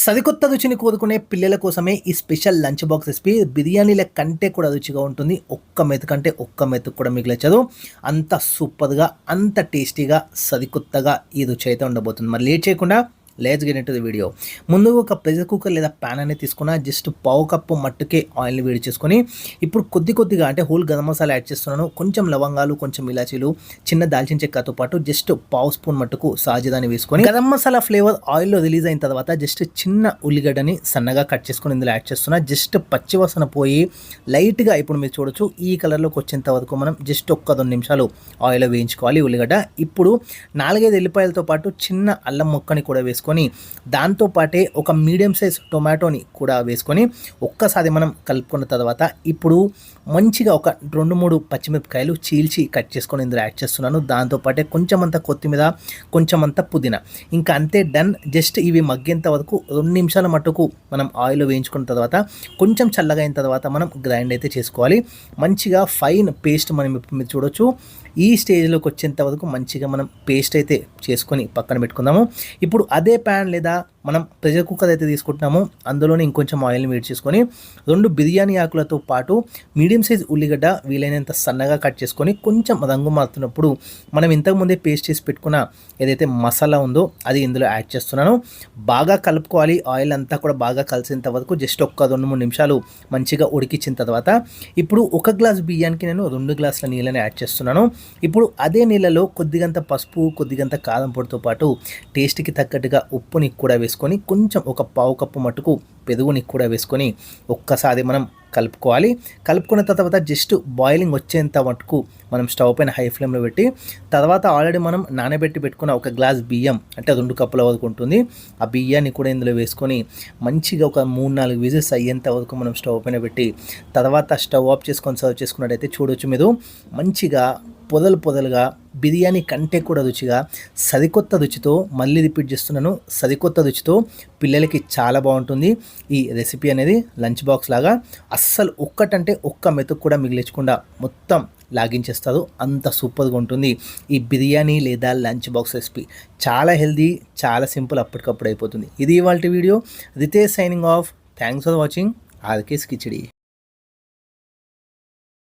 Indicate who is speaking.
Speaker 1: సరికొత్త రుచిని కోరుకునే పిల్లల కోసమే ఈ స్పెషల్ లంచ్ బాక్స్ రెసిపీ. బిర్యానీల కంటే కూడా రుచిగా ఉంటుంది. ఒక్క మెతు కంటే ఒక్క మెతుకు కూడా మిగిలించదు అంత సూపర్గా అంత టేస్టీగా సరికొత్తగా ఈ రుచి అయితే ఉండబోతుంది. మరి లేట్ చేయకుండా let's get to the video ముందుగా ఒక ప్రెషర్ కుక్కర్ లేదా ప్యాన్ అనేది తీసుకున్న జస్ట్ పావు కప్పు మట్టుకే ఆయిల్ని వేడి చేసుకొని ఇప్పుడు కొద్ది కొద్దిగా అంటే హోల్ గరం మసాలా యాడ్ చేస్తున్నాను. కొంచెం లవంగాలు కొంచెం ఇలాచీలు చిన్న దాల్చిన చెక్కతో పాటు జస్ట్ పావు స్పూన్ మట్టుకు సాజీదాన్ని వేసుకొని గరం మసాలా ఫ్లేవర్ ఆయిల్లో రిలీజ్ అయిన తర్వాత జస్ట్ చిన్న ఉల్లిగడ్డని సన్నగా కట్ చేసుకొని ఇందులో యాడ్ చేస్తున్నా. జస్ట్ పచ్చివాసన పోయి లైట్గా ఇప్పుడు మీరు చూడొచ్చు ఈ కలర్లోకి వచ్చేంత వరకు మనం జస్ట్ ఒక్క రెండు నిమిషాలు ఆయిల్లో వేయించుకోవాలి ఉల్లిగడ్డ. ఇప్పుడు నాలుగైదు ఎల్లిపాయలతో పాటు చిన్న అల్లం ముక్కని కూడా వేసుకొని దాంతోపాటే ఒక మీడియం సైజ్ టొమాటోని కూడా వేసుకొని ఒక్కసారి మనం కలుపుకున్న తర్వాత ఇప్పుడు మంచిగా ఒక రెండు మూడు పచ్చిమిరపకాయలు చీల్చి కట్ చేసుకొని ఇందులో యాడ్ చేస్తున్నాను. దాంతోపాటే కొంచెం అంత కొత్తిమీర కొంచెం అంత పుదీనా. ఇంకా అంతే డన్. జస్ట్ ఇవి మగ్గేంత వరకు రెండు నిమిషాల మట్టుకు మనం ఆయిల్ వేయించుకున్న తర్వాత కొంచెం చల్లగా అయిన తర్వాత మనం గ్రైండ్ అయితే చేసుకోవాలి. మంచిగా ఫైన్ పేస్ట్ మనం ఇప్పుడు మీరు చూడొచ్చు. ఈ స్టేజ్లోకి వచ్చేంత వరకు మంచిగా మనం పేస్ట్ అయితే చేసుకొని పక్కన పెట్టుకుందాము. ఇప్పుడు అదే ప్యాన్ లేదా మనం ప్రెషర్ కుక్కర్ అయితే తీసుకుంటున్నామో. అందులోనే ఇంకొంచెం ఆయిల్ని వేడి చేసుకొని రెండు బిర్యానీ ఆకులతో పాటు మీడియం సైజ్ ఉల్లిగడ్డ వీలైనంత సన్నగా కట్ చేసుకొని కొంచెం రంగు మారుతున్నప్పుడు మనం ఇంతకుముందే పేస్ట్ చేసి పెట్టుకున్న ఏదైతే మసాలా ఉందో అది ఇందులో యాడ్ చేస్తున్నాను. బాగా కలుపుకోవాలి. ఆయిల్ అంతా కూడా బాగా కలిసినంత వరకు జస్ట్ ఒక్క రెండు మూడు నిమిషాలు మంచిగా ఉడికించిన తర్వాత ఇప్పుడు ఒక గ్లాస్ బియ్యానికి నేను రెండు గ్లాసుల నీళ్ళని యాడ్ చేస్తున్నాను. ఇప్పుడు అదే నీళ్ళలో కొద్దిగంత పసుపు కొద్దిగంత కారం పొడితో పాటు టేస్ట్కి తగ్గట్టుగా ఉప్పుని కూడా వేసుకొని కొంచెం ఒక పావు కప్పు మటుకు పెరుగుని కూడా వేసుకొని ఒక్కసారి మనం కలుపుకోవాలి. కలుపుకున్న తర్వాత జస్ట్ బాయిలింగ్ వచ్చేంత మటుకు మనం స్టవ్ పైన హై ఫ్లేమ్లో పెట్టి తర్వాత ఆల్రెడీ మనం నానబెట్టి పెట్టుకున్న ఒక గ్లాస్ బియ్యం అంటే రెండు కప్పుల వరకు ఉంటుంది. ఆ బియ్యాన్ని కూడా ఇందులో వేసుకొని మంచిగా ఒక మూడు నాలుగు విజిల్స్ అయ్యేంత వరకు మనం స్టవ్ పైన పెట్టి తర్వాత స్టవ్ ఆఫ్ చేసుకొని సర్వ్ చేసుకున్నట్టయితే చూడొచ్చు మీరు. మంచిగా పొదలు పొదలుగా బిర్యానీ కంటే కూడా రుచిగా సరికొత్త రుచితో మళ్ళీ రిపీట్ చేస్తున్నాను. సరికొత్త రుచితో పిల్లలకి చాలా బాగుంటుంది. ఈ రెసిపీ అనేది లంచ్ బాక్స్ లాగా అస్సలు ఒక్కటంటే ఒక్క మెతుకు కూడా మిగిలించకుండా మొత్తం లాగించేస్తారు. అంత సూపర్గా ఉంటుంది ఈ బిర్యానీ లేదా లంచ్ బాక్స్ రెసిపీ. చాలా హెల్దీ చాలా సింపుల్ అప్పటికప్పుడు అయిపోతుంది. ఇది ఇవాళ video. Rithe signing off. Thanks for watching. RK's khichdi